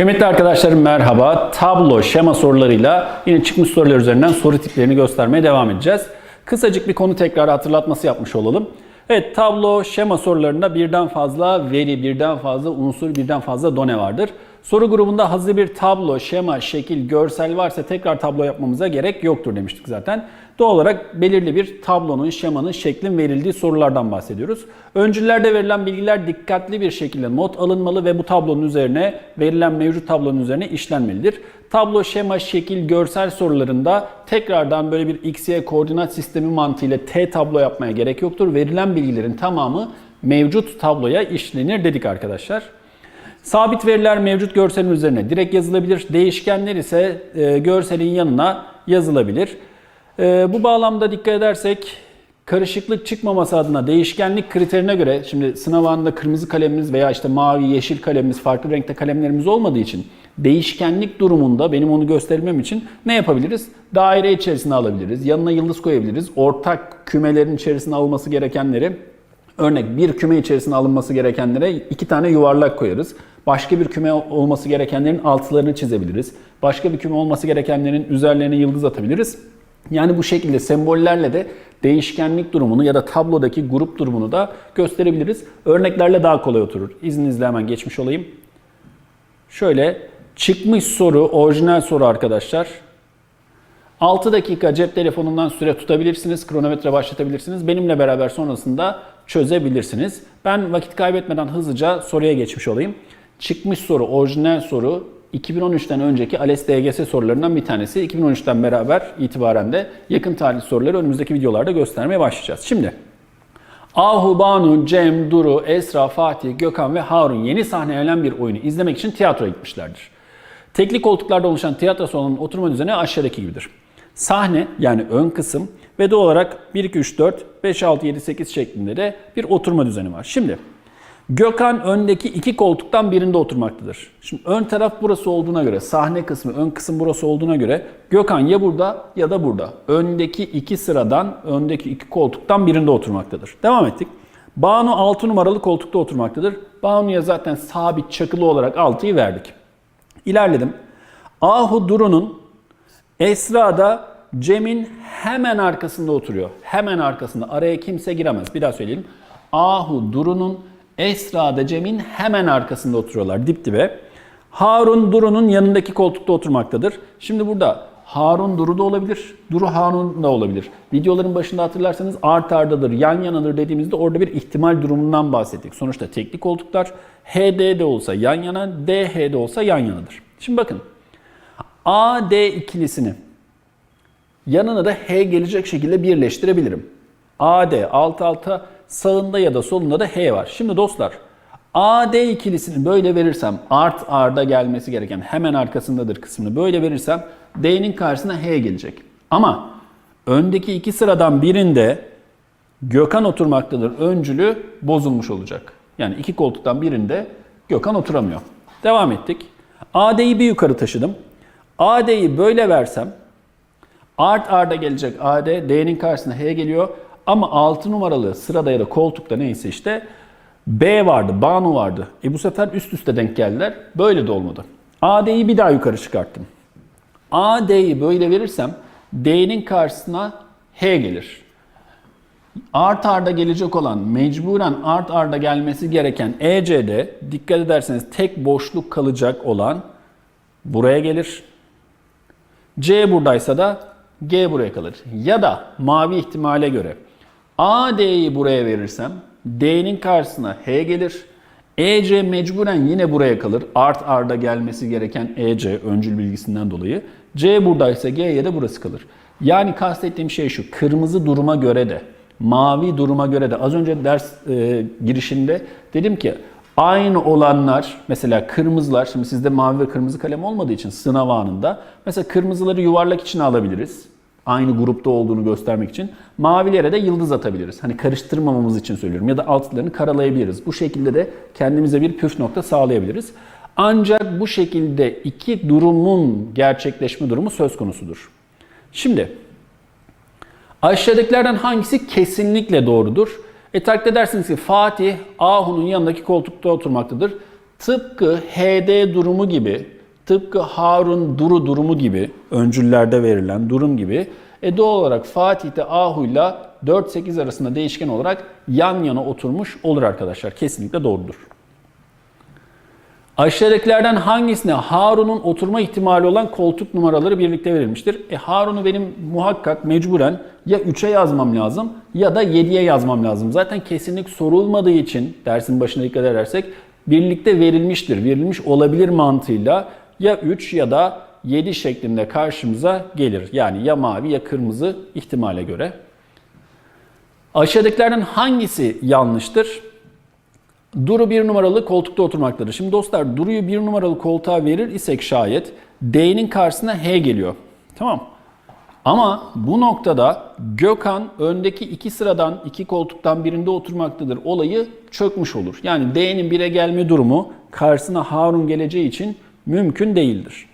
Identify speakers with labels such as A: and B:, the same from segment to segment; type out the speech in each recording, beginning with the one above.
A: Kıymetli arkadaşlarım merhaba. Tablo, şema sorularıyla yine çıkmış sorular üzerinden soru tiplerini göstermeye devam edeceğiz. Kısacık bir konu tekrar hatırlatması yapmış olalım. Evet tablo, şema sorularında birden fazla veri, birden fazla unsur, birden fazla done vardır. Soru grubunda hazır bir tablo, şema, şekil, görsel varsa tekrar tablo yapmamıza gerek yoktur demiştik zaten. Doğal olarak belirli bir tablonun, şemanın, şeklin verildiği sorulardan bahsediyoruz. Öncüllerde verilen bilgiler dikkatli bir şekilde not alınmalı ve bu tablonun üzerine, verilen mevcut tablonun üzerine işlenmelidir. Tablo, şema, şekil, görsel sorularında tekrardan böyle bir x, y koordinat sistemi mantığıyla t tablo yapmaya gerek yoktur. Verilen bilgilerin tamamı mevcut tabloya işlenir dedik arkadaşlar. Sabit veriler mevcut görselin üzerine direkt yazılabilir. Değişkenler ise e, görselin yanına yazılabilir. E, bu bağlamda dikkat edersek karışıklık çıkmaması adına değişkenlik kriterine göre şimdi sınav anında kırmızı kalemimiz veya işte mavi, yeşil kalemimiz, farklı renkte kalemlerimiz olmadığı için değişkenlik durumunda benim onu göstermem için ne yapabiliriz? Daire içerisine alabiliriz. Yanına yıldız koyabiliriz. Ortak kümelerin içerisine alınması gerekenleri Örnek bir küme içerisine alınması gerekenlere iki tane yuvarlak koyarız. Başka bir küme olması gerekenlerin altlarını çizebiliriz. Başka bir küme olması gerekenlerin üzerlerine yıldız atabiliriz. Yani bu şekilde sembollerle de değişkenlik durumunu ya da tablodaki grup durumunu da gösterebiliriz. Örneklerle daha kolay oturur. İzninizle hemen geçmiş olayım. Şöyle çıkmış soru, orijinal soru arkadaşlar. 6 dakika cep telefonundan süre tutabilirsiniz, kronometre başlatabilirsiniz. Benimle beraber sonrasında çözebilirsiniz. Ben vakit kaybetmeden hızlıca soruya geçmiş olayım. Çıkmış soru, orijinal soru 2013'ten önceki ALES DGS sorularından bir tanesi. 2013'ten beraber itibaren de yakın tarih soruları önümüzdeki videolarda göstermeye başlayacağız. Şimdi Ahu, Banu, Cem, Duru, Esra, Fatih, Gökhan ve Harun yeni sahnelenen bir oyunu izlemek için tiyatroya gitmişlerdir. Tekli koltuklarda oluşan tiyatro salonunun oturma düzeni aşağıdaki gibidir. Sahne yani ön kısım ve doğal olarak 1, 2, 3, 4, 5, 6, 7, 8 şeklinde de bir oturma düzeni var. Şimdi Gökhan öndeki iki koltuktan birinde oturmaktadır. Şimdi ön taraf burası olduğuna göre, sahne kısmı, ön kısım burası olduğuna göre Gökhan ya burada ya da burada. Öndeki iki sıradan, öndeki iki koltuktan birinde oturmaktadır. Devam ettik. Banu 6 numaralı koltukta oturmaktadır. Banu'ya zaten sabit çakılı olarak 6'yı verdik. İlerledim. Ahu Duru'nun Esra da Cem'in hemen arkasında oturuyor. Hemen arkasında. Araya kimse giremez. Bir daha söyleyelim. Ahu Duru'nun Esra da Cem'in hemen arkasında oturuyorlar dip dibe. Harun Duru'nun yanındaki koltukta oturmaktadır. Şimdi burada Harun Duru da olabilir, Duru Harun da olabilir. Videoların başında hatırlarsanız art ardadır, yan yanadır dediğimizde orada bir ihtimal durumundan bahsettik. Sonuçta tekli koltuklar HD de olsa yan yana, DH de olsa yan yanadır. Şimdi bakın AD ikilisini yanına da H gelecek şekilde birleştirebilirim. AD alt alta sağında ya da solunda da H var. Şimdi dostlar AD ikilisini böyle verirsem art arda gelmesi gereken hemen arkasındadır kısmını böyle verirsem D'nin karşısına H gelecek. Ama öndeki iki sıradan birinde Gökhan oturmaktadır öncülü bozulmuş olacak. Yani iki koltuktan birinde Gökhan oturamıyor. Devam ettik. AD'yi bir yukarı taşıdım. AD'yi böyle versem art arda gelecek AD, D'nin karşısına H geliyor. Ama 6 numaralı sırada ya da koltukta neyse işte B vardı, Banu vardı. E bu sefer üst üste denk geldiler. Böyle de olmadı. AD'yi bir daha yukarı çıkarttım. AD'yi böyle verirsem D'nin karşısına H gelir. Art arda gelecek olan, mecburen art arda gelmesi gereken EC'de dikkat ederseniz tek boşluk kalacak olan buraya gelir. C buradaysa da G buraya kalır. Ya da mavi ihtimale göre AD'yi buraya verirsem D'nin karşısına H gelir. EC mecburen yine buraya kalır. Art arda gelmesi gereken EC öncül bilgisinden dolayı. C buradaysa G'ye de burası kalır. Yani kastettiğim şey şu. Kırmızı duruma göre de, mavi duruma göre de az önce ders e, girişinde dedim ki aynı olanlar mesela kırmızılar şimdi sizde mavi ve kırmızı kalem olmadığı için sınav anında mesela kırmızıları yuvarlak içine alabiliriz aynı grupta olduğunu göstermek için. Mavilere de yıldız atabiliriz. Hani karıştırmamamız için söylüyorum. Ya da altlarını karalayabiliriz. Bu şekilde de kendimize bir püf nokta sağlayabiliriz. Ancak bu şekilde iki durumun gerçekleşme durumu söz konusudur. Şimdi aşağıdakilerden hangisi kesinlikle doğrudur? E takdir edersiniz ki Fatih Ahu'nun yanındaki koltukta oturmaktadır. tıpkı HD durumu gibi, tıpkı Harun Duru durumu gibi, öncüllerde verilen durum gibi e doğal olarak Fatih'te Ahu'yla 4-8 arasında değişken olarak yan yana oturmuş olur arkadaşlar. Kesinlikle doğrudur. Aşağıdakilerden hangisine Harun'un oturma ihtimali olan koltuk numaraları birlikte verilmiştir? E Harun'u benim muhakkak mecburen ya 3'e yazmam lazım ya da 7'ye yazmam lazım. Zaten kesinlik sorulmadığı için dersin başına dikkat edersek birlikte verilmiştir. Verilmiş olabilir mantığıyla ya 3 ya da 7 şeklinde karşımıza gelir. Yani ya mavi ya kırmızı ihtimale göre. Aşağıdakilerden hangisi yanlıştır? Duru bir numaralı koltukta oturmaktadır. Şimdi dostlar Duru'yu bir numaralı koltuğa verir isek şayet D'nin karşısına H geliyor. Tamam. Ama bu noktada Gökhan öndeki iki sıradan iki koltuktan birinde oturmaktadır. Olayı çökmüş olur. Yani D'nin 1'e gelme durumu karşısına Harun geleceği için mümkün değildir.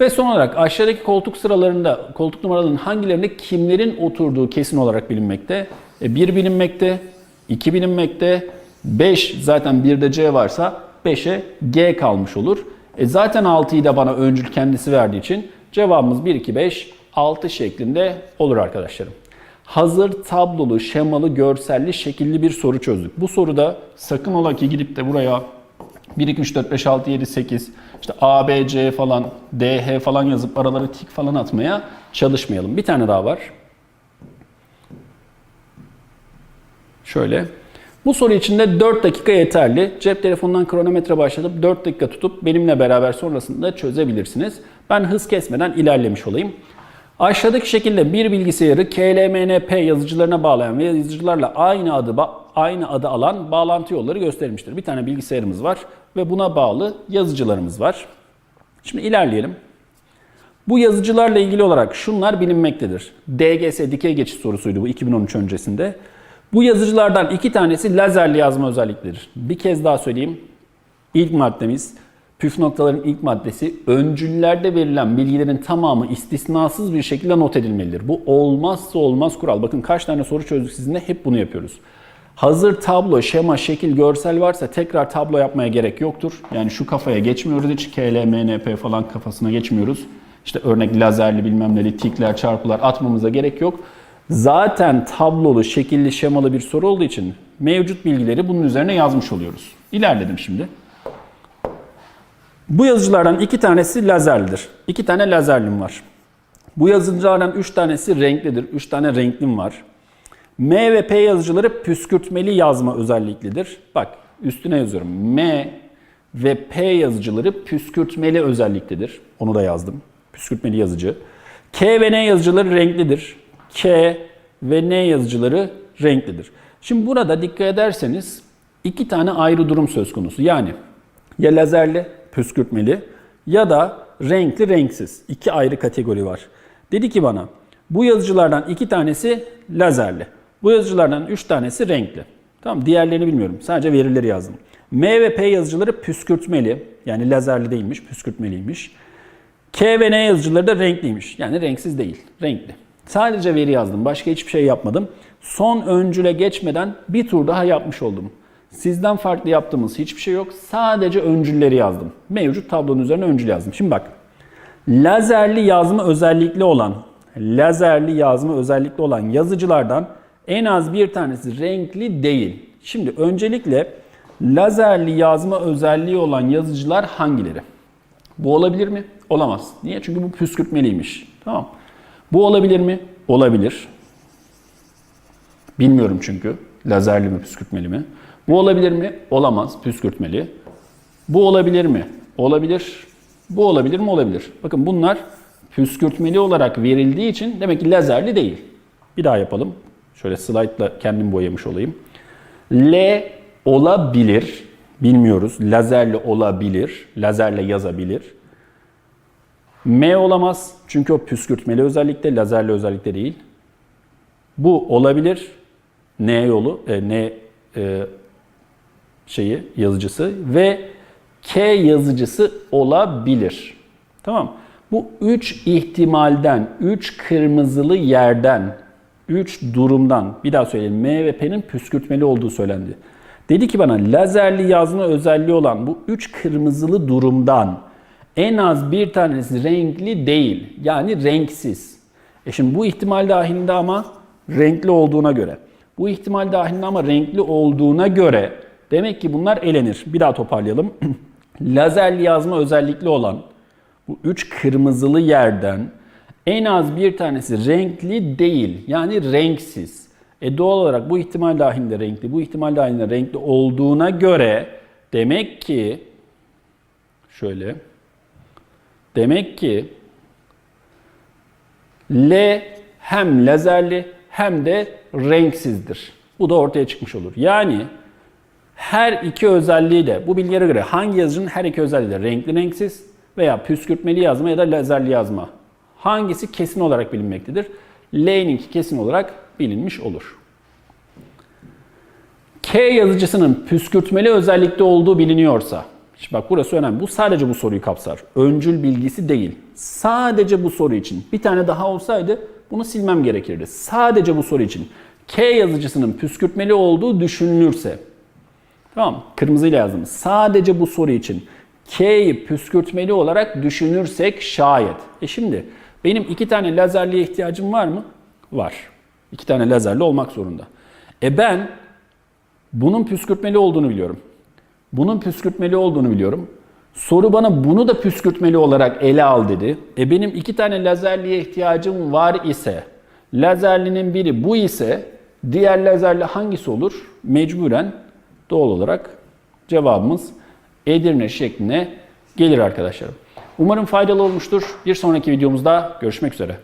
A: Ve son olarak aşağıdaki koltuk sıralarında, koltuk numaralarının hangilerinde kimlerin oturduğu kesin olarak bilinmekte. E, 1 bilinmekte, 2 bilinmekte, 5 zaten 1'de C varsa 5'e G kalmış olur. E zaten 6'yı da bana öncül kendisi verdiği için cevabımız 1, 2, 5, 6 şeklinde olur arkadaşlarım. Hazır tablolu, şemalı, görselli, şekilli bir soru çözdük. Bu soruda sakın ola ki gidip de buraya 1, 2, 3, 4, 5, 6, 7, 8, işte A, B, C falan, D, H falan yazıp aralara tik falan atmaya çalışmayalım. Bir tane daha var. Şöyle. Bu soru için de 4 dakika yeterli. Cep telefonundan kronometre başlatıp 4 dakika tutup benimle beraber sonrasında çözebilirsiniz. Ben hız kesmeden ilerlemiş olayım. Aşağıdaki şekilde bir bilgisayarı KLMNP yazıcılarına bağlayan ve yazıcılarla aynı adı aynı adı alan bağlantı yolları gösterilmiştir. Bir tane bilgisayarımız var ve buna bağlı yazıcılarımız var. Şimdi ilerleyelim. Bu yazıcılarla ilgili olarak şunlar bilinmektedir. DGS dikey geçiş sorusuydu bu 2013 öncesinde. Bu yazıcılardan iki tanesi lazerli yazma özelliklidir. Bir kez daha söyleyeyim. İlk maddemiz, püf noktaların ilk maddesi, öncüllerde verilen bilgilerin tamamı istisnasız bir şekilde not edilmelidir. Bu olmazsa olmaz kural. Bakın kaç tane soru çözdük sizinle hep bunu yapıyoruz. Hazır tablo, şema, şekil, görsel varsa tekrar tablo yapmaya gerek yoktur. Yani şu kafaya geçmiyoruz hiç. KL, MNP falan kafasına geçmiyoruz. İşte örnek lazerli bilmem neli, tikler, çarpılar atmamıza gerek yok. Zaten tablolu, şekilli, şemalı bir soru olduğu için mevcut bilgileri bunun üzerine yazmış oluyoruz. İlerledim şimdi. Bu yazıcılardan iki tanesi lazerlidir. İki tane lazerlim var. Bu yazıcılardan üç tanesi renklidir. Üç tane renklim var. M ve P yazıcıları püskürtmeli yazma özelliklidir. Bak üstüne yazıyorum. M ve P yazıcıları püskürtmeli özelliklidir. Onu da yazdım. Püskürtmeli yazıcı. K ve N yazıcıları renklidir. K ve N yazıcıları renklidir. Şimdi burada dikkat ederseniz iki tane ayrı durum söz konusu. Yani ya lazerli, püskürtmeli ya da renkli, renksiz. İki ayrı kategori var. Dedi ki bana bu yazıcılardan iki tanesi lazerli. Bu yazıcılardan üç tanesi renkli. Tamam diğerlerini bilmiyorum. Sadece verileri yazdım. M ve P yazıcıları püskürtmeli. Yani lazerli değilmiş, püskürtmeliymiş. K ve N yazıcıları da renkliymiş. Yani renksiz değil, renkli. Sadece veri yazdım. Başka hiçbir şey yapmadım. Son öncüle geçmeden bir tur daha yapmış oldum. Sizden farklı yaptığımız hiçbir şey yok. Sadece öncülleri yazdım. Mevcut tablonun üzerine öncül yazdım. Şimdi bak. Lazerli yazma özellikli olan, lazerli yazma özellikli olan yazıcılardan en az bir tanesi renkli değil. Şimdi öncelikle lazerli yazma özelliği olan yazıcılar hangileri? Bu olabilir mi? Olamaz. Niye? Çünkü bu püskürtmeliymiş. Tamam. Bu olabilir mi? Olabilir. Bilmiyorum çünkü. Lazerli mi, püskürtmeli mi? Bu olabilir mi? Olamaz. Püskürtmeli. Bu olabilir mi? Olabilir. Bu olabilir mi? Olabilir. Bakın bunlar püskürtmeli olarak verildiği için demek ki lazerli değil. Bir daha yapalım. Şöyle slide'la kendim boyamış olayım. L olabilir. Bilmiyoruz. Lazerle olabilir. Lazerle yazabilir. M olamaz. Çünkü o püskürtmeli özellikte, lazerli özellikte değil. Bu olabilir. N yolu, e, N e, şeyi yazıcısı ve K yazıcısı olabilir. Tamam. Bu üç ihtimalden, üç kırmızılı yerden, üç durumdan bir daha söyleyelim. M ve P'nin püskürtmeli olduğu söylendi. Dedi ki bana lazerli yazma özelliği olan bu üç kırmızılı durumdan en az bir tanesi renkli değil. Yani renksiz. E şimdi bu ihtimal dahilinde ama renkli olduğuna göre. Bu ihtimal dahilinde ama renkli olduğuna göre demek ki bunlar elenir. Bir daha toparlayalım. Lazerli yazma özellikli olan bu üç kırmızılı yerden en az bir tanesi renkli değil. Yani renksiz. E doğal olarak bu ihtimal dahilinde renkli, bu ihtimal dahilinde renkli olduğuna göre demek ki şöyle demek ki L hem lazerli hem de renksizdir. Bu da ortaya çıkmış olur. Yani her iki özelliği de bu bilgilere göre hangi yazıcının her iki özelliği de renkli renksiz veya püskürtmeli yazma ya da lazerli yazma hangisi kesin olarak bilinmektedir? L'ninki kesin olarak bilinmiş olur. K yazıcısının püskürtmeli özellikte olduğu biliniyorsa, şimdi bak burası önemli. Bu sadece bu soruyu kapsar. Öncül bilgisi değil. Sadece bu soru için. Bir tane daha olsaydı bunu silmem gerekirdi. Sadece bu soru için. K yazıcısının püskürtmeli olduğu düşünülürse, Tamam Kırmızıyla yazdım. Sadece bu soru için K'yi püskürtmeli olarak düşünürsek şayet. E şimdi benim iki tane lazerliye ihtiyacım var mı? Var. İki tane lazerli olmak zorunda. E ben bunun püskürtmeli olduğunu biliyorum. Bunun püskürtmeli olduğunu biliyorum. Soru bana bunu da püskürtmeli olarak ele al dedi. E benim iki tane lazerliye ihtiyacım var ise, lazerlinin biri bu ise diğer lazerli hangisi olur? Mecburen doğal olarak cevabımız Edirne şekline gelir arkadaşlarım. Umarım faydalı olmuştur. Bir sonraki videomuzda görüşmek üzere.